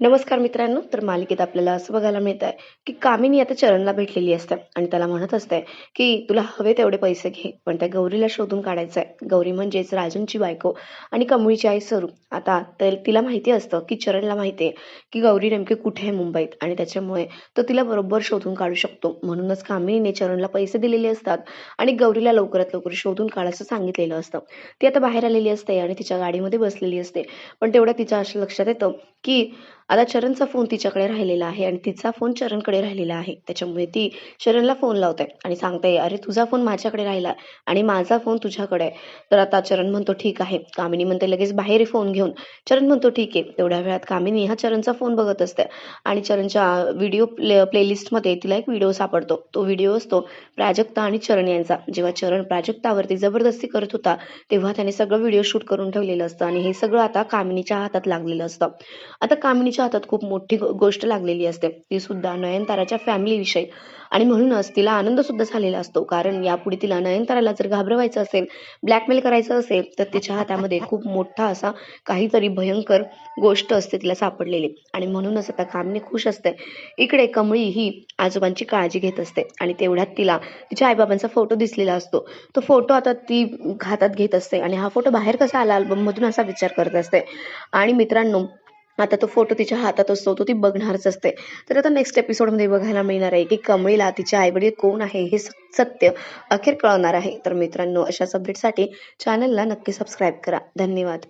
नमस्कार मित्रांनो तर मालिकेत आपल्याला असं बघायला मिळत आहे की कामिनी आता चरणला भेटलेली असते आणि त्याला म्हणत असते की तुला हवे तेवढे पैसे घे पण त्या गौरीला शोधून काढायचं आहे गौरी म्हणजेच राजूंची बायको आणि कमळीची आई सरू. आता तर तिला माहिती असतं की चरणला माहिती आहे की गौरी नेमकी कुठे आहे मुंबईत आणि त्याच्यामुळे तो तिला बरोबर शोधून काढू शकतो. म्हणूनच कामिनीने चरणला पैसे दिलेले असतात आणि गौरीला लवकरात लवकर शोधून काढायचं सांगितलेलं असतं. ती आता बाहेर आलेली असते आणि तिच्या गाडीमध्ये बसलेली असते. पण तेवढं तिच्या असं लक्षात येतं की आता चरणचा फोन तिच्याकडे राहिलेला आहे आणि तिचा फोन चरणकडे राहिलेला आहे. त्याच्यामुळे ती चरणला फोन लावते आणि सांगते अरे तुझा फोन माझ्याकडे राहिला आणि माझा फोन तुझ्याकडे आहे. तर आता चरण म्हणतो ठीक आहे. कामिनी म्हणते लगेच बाहेर फोन घेऊन. चरण म्हणतो ठीक आहे. तेवढ्या वेळात कामिनी हा चरणचा फोन बघत असते आणि चरणच्या व्हिडिओ प्ले प्लेलिस्टमध्ये तिला एक व्हिडिओ सापडतो. तो व्हिडिओ असतो प्राजक्ता आणि चरण यांचा. जेव्हा चरण प्राजक्तावरती जबरदस्ती करत होता तेव्हा त्याने सगळं व्हिडिओ शूट करून ठेवलेलं असतं आणि हे सगळं आता कामिनीच्या हातात लागलेलं असतं. आता कामिनीच्या हातात खूप मोठी गोष्ट लागलेली असते. ती सुद्धा नयनताराच्या फॅमिली विषयी. आणि म्हणूनच तिला आनंद सुद्धा झालेला असतो. कारण यापुढे तिला नयनताराला जर घाबरवायचं असेल ब्लॅकमेल करायचं असेल तर तिच्या हातामध्ये खूप मोठा असा काहीतरी भयंकर गोष्ट असते तिला सापडलेली. आणि म्हणूनच आता कामने खुश असते. इकडे कमळी ही आजोबांची काळजी घेत असते. आणि तेवढ्यात तिला तिच्या आईबाबांचा फोटो दिसलेला असतो. तो फोटो आता ती हातात घेत असते. आणि हा फोटो बाहेर कसा आला अल्बममधून असा विचार करत असते. आणि मित्रांनो आता तो फोटो तिच्या हातात असतो तो ती बघणारच असते. तर आता नेक्स्ट एपिसोडमध्ये बघायला मिळणार आहे की कमळीला तिचे आईवडील कोण आहे हे स- सत्य अखेर कळणार आहे. तर मित्रांनो अशाच अपडेटसाठी चॅनलला नक्की सबस्क्राईब करा. धन्यवाद.